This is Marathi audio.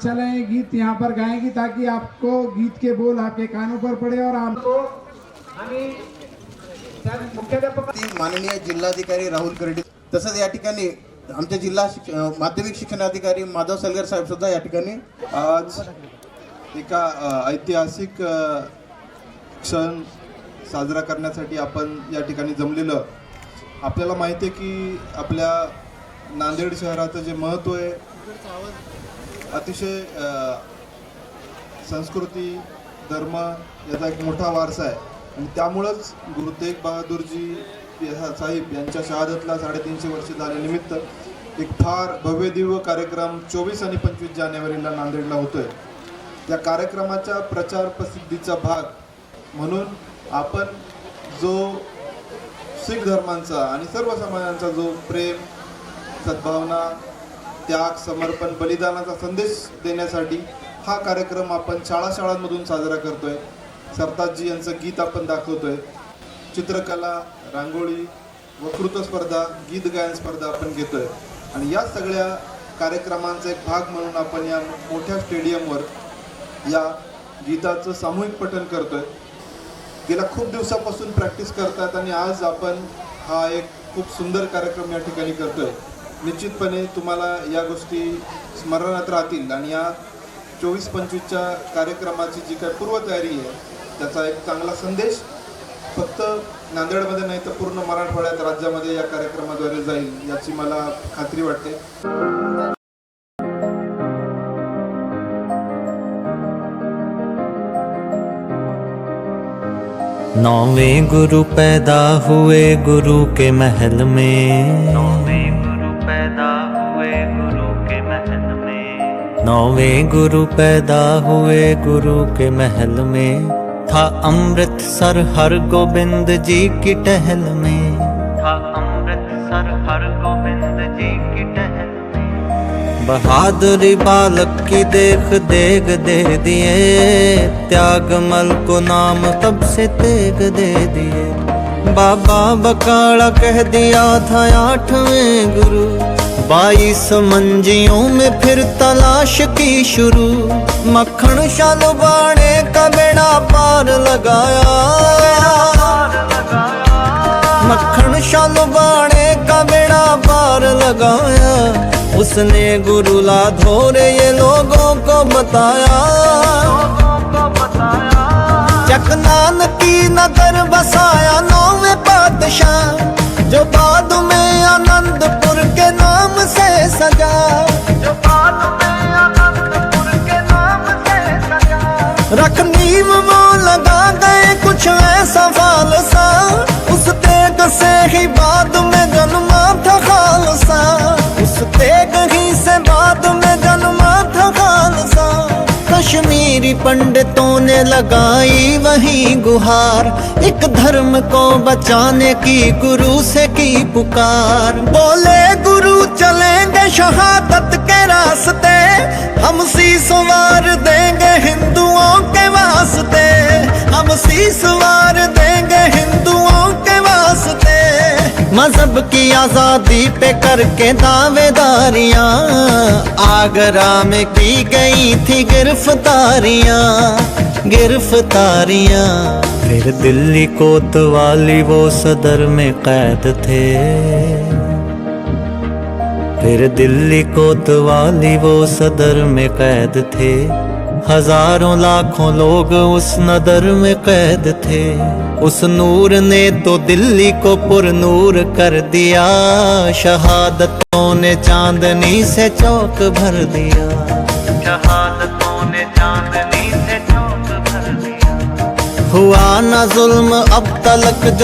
अच्छा लगे गीत यहाँ पर गाएंगी ताकि आपको गीत के बोल आपके कानों पर पड़े और आप आणि त्या मुख्याध्यापक माननीय जिल्हाधिकारी राहुल कर्डी तसंच या ठिकाणी आमचे जिल्हा शिक्ष अ, माध्यमिक शिक्षणाधिकारी माधव सलगर साहेब सुद्धा या ठिकाणी आज एका ऐतिहासिक क्षण साजरा करण्यासाठी आपण या ठिकाणी जमलेलं. आपल्याला माहिती आहे की आपल्या नांदेड शहराचं जे महत्त्व आहे अतिशय संस्कृती धर्म याचा एक मोठा वारसा आहे. आणि त्यामुळंच गुरु तेग बहादूरजी साहेब यांच्या शहादतला साडेतीनशे वर्ष झाल्यानिमित्त एक फार भव्य दिव्य कार्यक्रम चोवीस आणि पंचवीस जानेवारीला नांदेडला होतोय. त्या कार्यक्रमाच्या प्रचार प्रसिद्धीचा भाग म्हणून आपण जो शीख धर्मांचा आणि सर्व समाजांचा जो प्रेम सद्भावना त्याग समर्पण बलिदानाचा संदेश देण्यासाठी हा कार्यक्रम आपण शाळा शाळांमधून साजरा करतोय. सरताजजी यांचं गीत आपण दाखवतोय. चित्रकला रांगोळी वक्तृत्व स्पर्धा गीत गायन स्पर्धा आपण घेतोय. आणि या सगळ्या कार्यक्रमांचा एक भाग म्हणून आपण या मोठ्या स्टेडियमवर या गीताचं सामूहिक पठण करतोय. गेल्या खूप दिवसापासून प्रॅक्टिस करतात आणि आज आपण हा एक खूप सुंदर कार्यक्रम या ठिकाणी करतोय. निश्चितपणे तुम्हाला या गोष्टी स्मरणात राहतील आणि या चोवीस पंचवीसच्या कार्यक्रमाची जी काय पूर्वतयारी आहे त्याचा एक चांगला संदेश फक्त नांदेडमध्ये नाही तर पूर्ण मराठवाड्यात राज्यामध्ये या कार्यक्रमाद्वारे जाईल याची मला खात्री वाटते. नौवें गुरु पैदा हुए गुरु के महल में। नौवें पैदा हुए गुरु के महल में नौवें गुरु पैदा हुए गुरु के महल में था अमृतसर हर गोबिंद जी की टहल में था अमृतसर हर गोबिंद जी की टहल में बहादुरी बालक की देख देग दे दिए त्यागमल को नाम तब से तेग दे दिए बाबा बकाला कह दिया था आठवें गुरु। बाईस मंजियों में फिर तलाश की शुरू। मक्खन शालू बाणे का बेड़ा पार लगाया। मक्खन शालुबाणे का बेड़ा पार लगाया। उसने गुरु लाधोरे ये लोगों को बताया। चकनान की नगर बसाया रख नींव वो लगा गए कुछ ऐसा फालसा। उस तेग से ही बाद में जन्मा था खालसा। उस तेग ही से बाद में जन्मा था खालसा। कश्मीरी पंडितों ने लगाई वही गुहार। एक धर्म को बचाने की गुरु से की पुकार। बोले, गुरु, चलेंगे शहादत के रास्ते। हम शीस वार देंगे वास्ते हम शीस वार देंगे हिंदुओं के वास्ते। मज़हब की आज़ादी पे करके दावेदारियाँ। आगरा में की गई थी गिरफ्तारियाँ गिरफ्तारियाँ। फिर दिल्ली कोतवाली वो सदर में कैद थे। फिर दिल्ली कोतवाली वो सदर में कैद थे। हजारों लाखों लोग उस नदर में कैद थे। उस नूर ने तो दिल्ली को पुरनूर कर दिया। शहादतों ने चांदनी से चौक भर दिया। शहादतों ने चांदनी से चौक भर दिया। हुआ ना जुल्म अब तलक जो